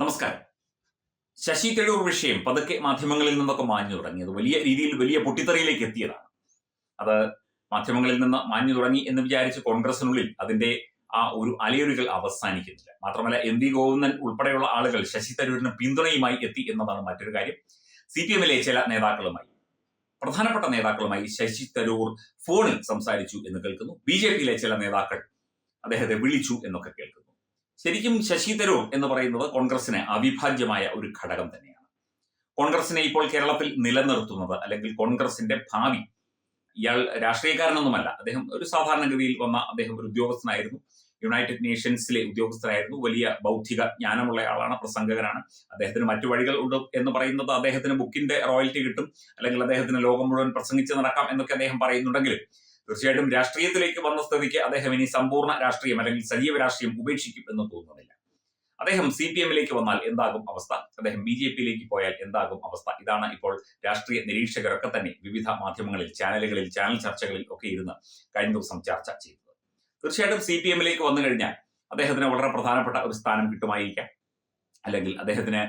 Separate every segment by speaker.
Speaker 1: നമസ്കാരം. ശശി തരൂർ വിഷയം പതുക്കെ മാധ്യമങ്ങളിൽ നിന്നൊക്കെ മാഞ്ഞു തുടങ്ങിയത് വലിയ രീതിയിൽ വലിയ പൊട്ടിത്തെറിയിലേക്ക് എത്തിയതാണ്. അത് മാധ്യമങ്ങളിൽ നിന്ന് മാഞ്ഞു തുടങ്ങി എന്ന് വിചാരിച്ച് കോൺഗ്രസിനുള്ളിൽ അതിന്റെ ആ ഒരു അലയൊലികൾ അവസാനിക്കുന്നില്ല. മാത്രമല്ല എം വി ഗോവിന്ദൻ ഉൾപ്പെടെയുള്ള ആളുകൾ ശശി തരൂരിന് പിന്തുണയുമായി എത്തി എന്നതാണ് മറ്റൊരു കാര്യം. സി പി എമ്മിലെ ചില നേതാക്കളുമായി പ്രധാനപ്പെട്ട നേതാക്കളുമായി ശശി തരൂർ ഫോണിൽ സംസാരിച്ചു എന്ന് കേൾക്കുന്നു. ബി ജെ പിയിലെ ചില നേതാക്കൾ അദ്ദേഹത്തെ വിളിച്ചു എന്നൊക്കെ കേൾക്കുന്നു. ശരിക്കും ശശി തരൂർ എന്ന് പറയുന്നത് കോൺഗ്രസിന് അവിഭാജ്യമായ ഒരു ഘടകം തന്നെയാണ്. കോൺഗ്രസിനെ ഇപ്പോൾ കേരളത്തിൽ നിലനിർത്തുന്നത് അല്ലെങ്കിൽ കോൺഗ്രസിന്റെ ഭാവി ഇയാൾ രാഷ്ട്രീയക്കാരനൊന്നുമല്ല. അദ്ദേഹം ഒരു സാധാരണഗതിയിൽ വന്ന അദ്ദേഹം ഒരു ഉദ്യോഗസ്ഥനായിരുന്നു. യുണൈറ്റഡ് നേഷൻസിലെ ഉദ്യോഗസ്ഥനായിരുന്നു വലിയ ബൗദ്ധിക ജ്ഞാനമുള്ള ആളാണ് പ്രസംഗകനാണ്. അദ്ദേഹത്തിന് മറ്റു വഴികൾ ഉണ്ട് എന്ന് പറയുന്നത് അദ്ദേഹത്തിന് ബുക്കിന്റെ റോയൽറ്റി കിട്ടും. അല്ലെങ്കിൽ അദ്ദേഹത്തിന് ലോകം മുഴുവൻ പ്രസംഗിച്ച് നടക്കാം എന്നൊക്കെ അദ്ദേഹം പറയുന്നുണ്ടെങ്കിലും തീർച്ചയായിട്ടും രാഷ്ട്രീയത്തിലേക്ക് വന്ന സ്ഥിതിക്ക് അദ്ദേഹം ഇനി സമ്പൂർണ രാഷ്ട്രീയം അല്ലെങ്കിൽ സജീവ രാഷ്ട്രീയം ഉപേക്ഷിക്കും എന്ന് തോന്നുന്നില്ല. അദ്ദേഹം സി പി എമ്മിലേക്ക് വന്നാൽ എന്താകും അവസ്ഥ? അദ്ദേഹം ബി ജെ പിയിലേക്ക് പോയാൽ എന്താകും അവസ്ഥ? ഇതാണ് ഇപ്പോൾ രാഷ്ട്രീയ നിരീക്ഷകരൊക്കെ തന്നെ വിവിധ മാധ്യമങ്ങളിൽ ചാനലുകളിൽ ചാനൽ ചർച്ചകളിൽ ഒക്കെ ഇരുന്ന് കഴിഞ്ഞ ദിവസം ചർച്ച ചെയ്തത്. തീർച്ചയായിട്ടും സി പി എമ്മിലേക്ക് വന്നു കഴിഞ്ഞാൽ അദ്ദേഹത്തിന് വളരെ പ്രധാനപ്പെട്ട ഒരു സ്ഥാനം കിട്ടുമായിരിക്കാം. അല്ലെങ്കിൽ അദ്ദേഹത്തിന്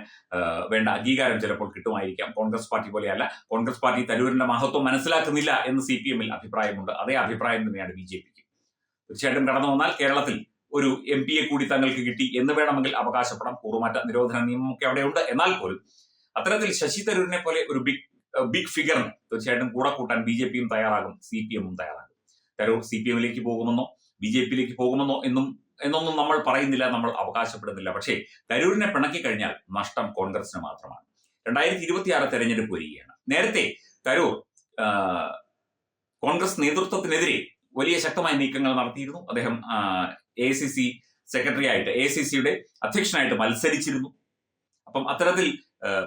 Speaker 1: വേണ്ട അംഗീകാരം ചിലപ്പോൾ കിട്ടുമായിരിക്കാം. കോൺഗ്രസ് പാർട്ടി പോലെയല്ല. കോൺഗ്രസ് പാർട്ടി തരൂരിന്റെ മഹത്വം മനസ്സിലാക്കുന്നില്ല എന്ന് സി പി എമ്മിൽ അഭിപ്രായമുണ്ട്. അതേ അഭിപ്രായം തന്നെയാണ് ബി ജെ പിക്ക്. തീർച്ചയായിട്ടും കടന്നു വന്നാൽ കേരളത്തിൽ ഒരു എം പിയെ കൂടി തങ്ങൾക്ക് കിട്ടി എന്ന് വേണമെങ്കിൽ അവകാശപ്പെടാം. കൂറുമാറ്റ നിരോധന നിയമമൊക്കെ അവിടെയുണ്ട്. എന്നാൽ പോലും അത്തരത്തിൽ ശശി തരൂരിനെ പോലെ ഒരു ബിഗ് ബിഗ് ഫിഗറിന് തീർച്ചയായിട്ടും കൂടെ കൂട്ടാൻ ബി ജെ പിയും തയ്യാറാകും. സി പി എമ്മും തയ്യാറാകും. തരൂർ സി പി എമ്മിലേക്ക് പോകുമെന്നോ ബി ജെ പിയിലേക്ക് പോകുമെന്നോ എന്നും എന്നൊന്നും നമ്മൾ പറയുന്നില്ല നമ്മൾ അവകാശപ്പെടുന്നില്ല. പക്ഷേ തരൂരിനെ പിണക്കി കഴിഞ്ഞാൽ നഷ്ടം കോൺഗ്രസിന് മാത്രമാണ്. രണ്ടായിരത്തി ഇരുപത്തിയാറ് തെരഞ്ഞെടുപ്പ് വരികയാണ്. നേരത്തെ തരൂർ കോൺഗ്രസ് നേതൃത്വത്തിനെതിരെ വലിയ ശക്തമായ നീക്കങ്ങൾ നടത്തിയിരുന്നു. അദ്ദേഹം എ സി സി സെക്രട്ടറി ആയിട്ട് എ സി സിയുടെ അധ്യക്ഷനായിട്ട് മത്സരിച്ചിരുന്നു. അപ്പം അത്തരത്തിൽ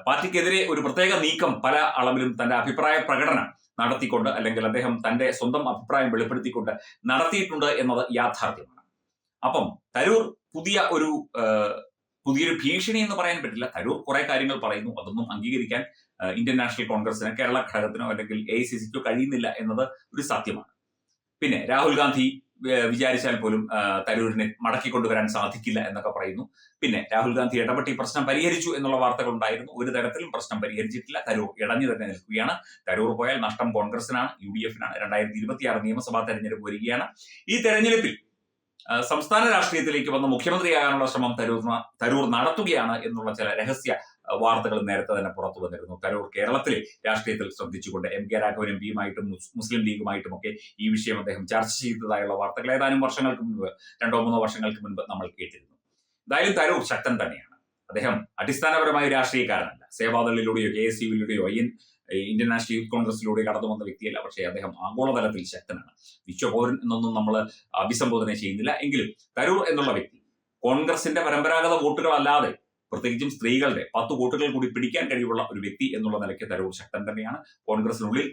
Speaker 1: പാർട്ടിക്കെതിരെ ഒരു പ്രത്യേക നീക്കം പല അളവിലും തന്റെ അഭിപ്രായ പ്രകടനം നടത്തിക്കൊണ്ട് അല്ലെങ്കിൽ അദ്ദേഹം തന്റെ സ്വന്തം അഭിപ്രായം വെളിപ്പെടുത്തിക്കൊണ്ട് നടത്തിയിട്ടുണ്ട് എന്നത് യാഥാർത്ഥ്യമാണ്. അപ്പം തരൂർ പുതിയ ഒരു പുതിയൊരു ഭീഷണി എന്ന് പറയാൻ പറ്റില്ല. തരൂർ കുറെ കാര്യങ്ങൾ പറയുന്നു. അതൊന്നും അംഗീകരിക്കാൻ ഇന്ത്യൻ നാഷണൽ കോൺഗ്രസിന് കേരള ഘടകത്തിനോ അല്ലെങ്കിൽ എ ഐ സി സിക്കോ കഴിയുന്നില്ല എന്നത് ഒരു സത്യമാണ്. പിന്നെ രാഹുൽ ഗാന്ധി വിചാരിച്ചാൽ പോലും തരൂരിനെ മടക്കി കൊണ്ടുവരാൻ സാധിക്കില്ല എന്നൊക്കെ പറയുന്നു. പിന്നെ രാഹുൽ ഗാന്ധി ഇടപെട്ടി പ്രശ്നം പരിഹരിച്ചു എന്നുള്ള വാർത്തകൾ ഉണ്ടായിരുന്നു. ഒരു തരത്തിലും പ്രശ്നം പരിഹരിച്ചിട്ടില്ല. തരൂർ ഇടഞ്ഞു തന്നെ നിൽക്കുകയാണ്. തരൂർ പോയാൽ നഷ്ടം കോൺഗ്രസിനാണ് യു ഡി എഫിനാണ്. രണ്ടായിരത്തി ഇരുപത്തിയാറ് നിയമസഭാ തെരഞ്ഞെടുപ്പ് വരികയാണ്. ഈ തെരഞ്ഞെടുപ്പിൽ സംസ്ഥാന രാഷ്ട്രീയത്തിലേക്ക് വന്ന മുഖ്യമന്ത്രിയാകാനുള്ള ശ്രമം തരൂർ തരൂർ നടത്തുകയാണ് എന്നുള്ള ചില രഹസ്യ വാർത്തകൾ നേരത്തെ തന്നെ പുറത്തു വന്നിരുന്നു. തരൂർ കേരളത്തിലെ രാഷ്ട്രീയത്തിൽ ശ്രദ്ധിച്ചുകൊണ്ട് എം കെ രാഘവൻ എം പിയുമായിട്ടും മുസ്ലിം ലീഗുമായിട്ടും ഒക്കെ ഈ വിഷയം അദ്ദേഹം ചർച്ച ചെയ്തതായുള്ള വാർത്തകൾ ഏതാനും വർഷങ്ങൾക്ക് മുൻപ് രണ്ടോ മൂന്നോ വർഷങ്ങൾക്ക് മുൻപ് നമ്മൾ കേട്ടിരുന്നു. എന്തായാലും തരൂർ ശക്തൻ തന്നെയാണ്. അദ്ദേഹം അടിസ്ഥാനപരമായ രാഷ്ട്രീയക്കാരനല്ല. സേവാദളിലൂടെയോ K S യുവിലൂടെയോ I N Indian National Youth കോൺഗ്രസിലൂടെ കടന്നു വന്ന വ്യക്തിയല്ല. പക്ഷേ അദ്ദേഹം ആഗോളതലത്തിൽ ശക്തനാണ്. വിശ്വപൗരൻ എന്നൊന്നും നമ്മൾ അഭിസംബോധന ചെയ്യുന്നില്ല. എങ്കിലും തരൂർ എന്നുള്ള വ്യക്തി കോൺഗ്രസിന്റെ പരമ്പരാഗത വോട്ടുകളല്ലാതെ പ്രത്യേകിച്ചും സ്ത്രീകളുടെ പത്ത് വോട്ടുകൾ കൂടി പിടിക്കാൻ കഴിവുള്ള ഒരു വ്യക്തി എന്നുള്ള നിലയ്ക്ക് തരൂർ ശക്തൻ തന്നെയാണ്. കോൺഗ്രസിനുള്ളിൽ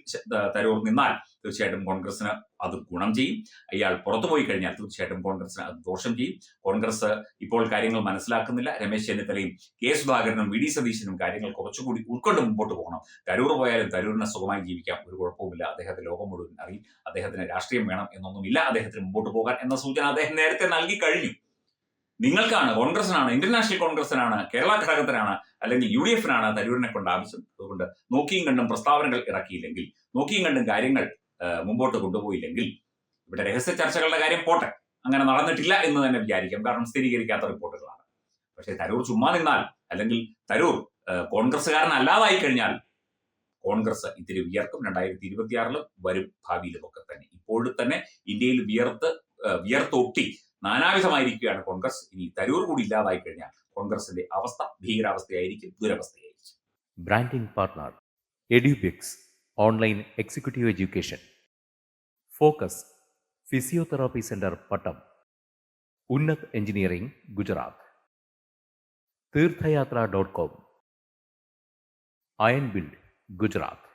Speaker 1: തരൂർ നിന്നാൽ തീർച്ചയായിട്ടും കോൺഗ്രസിന് അത് ഗുണം ചെയ്യും. അയാൾ പുറത്തുപോയി കഴിഞ്ഞാൽ തീർച്ചയായിട്ടും കോൺഗ്രസിന് അത് ദോഷം ചെയ്യും. കോൺഗ്രസ് ഇപ്പോൾ കാര്യങ്ങൾ മനസ്സിലാക്കുന്നില്ല. രമേശ് ചെന്നിത്തലയും കെ സുധാകരനും വി ഡി സതീശനും കാര്യങ്ങൾ കുറച്ചുകൂടി ഉൾക്കൊണ്ട് മുമ്പോട്ട് പോകണം. തരൂർ പോയാലും തരൂരിനെ സുഖമായി ജീവിക്കാം. ഒരു കുഴപ്പവുമില്ല. അദ്ദേഹത്തെ ലോകം മുഴുവൻ അറിയും. അദ്ദേഹത്തിന് രാഷ്ട്രീയം വേണം എന്നൊന്നുമില്ല. അദ്ദേഹത്തിന് മുമ്പോട്ട് പോകാൻ എന്ന സൂചന അദ്ദേഹം നേരത്തെ നൽകി കഴിഞ്ഞു. നിങ്ങൾക്കാണ് കോൺഗ്രസിനാണ് ഇന്ത്യൻ നാഷണൽ കോൺഗ്രസിനാണ് കേരള ഘടകത്തിനാണ് അല്ലെങ്കിൽ യു ഡി എഫിനാണ് തരൂരിനെ കൊണ്ട് ആവശ്യം അതുകൊണ്ട് നോക്കിയും കണ്ടും പ്രസ്താവനകൾ ഇറക്കിയില്ലെങ്കിൽ നോക്കിയും കണ്ടും കാര്യങ്ങൾ മുമ്പോട്ട് കൊണ്ടുപോയില്ലെങ്കിൽ ഇവിടെ രഹസ്യ ചർച്ചകളുടെ കാര്യം പോട്ടെ. അങ്ങനെ നടന്നിട്ടില്ല എന്ന് തന്നെ വിചാരിക്കാം. കാരണം സ്ഥിരീകരിക്കാത്ത റിപ്പോർട്ടുകളാണ്. പക്ഷേ തരൂർ ചുമ്മാ നിന്നാൽ അല്ലെങ്കിൽ തരൂർ കോൺഗ്രസ്സുകാരനല്ലാതായി കഴിഞ്ഞാൽ കോൺഗ്രസ് ഇത്തിരി വിയർക്കും. രണ്ടായിരത്തി ഇരുപത്തിയാറിലും വരും ഭാവിയിലും ഒക്കെ തന്നെ. ഇപ്പോഴും തന്നെ ഇന്ത്യയിൽ വിയർത്ത് വിയർത്തൊട്ടി നാനാവിധമായിരിക്കുകയാണ് കോൺഗ്രസ്. ഇനി തരൂർ കൂടി ഇല്ലാതായി കഴിഞ്ഞാൽ കോൺഗ്രസിന്റെ അവസ്ഥ ഭീകരാവസ്ഥയായിരിക്കും ദുരവസ്ഥയായിരിക്കും.
Speaker 2: Branding partner Edubix online executive education focus physiotherapy centre Pattom Unnat engineering Gujarat Theerthayatra dot com iron build Gujarat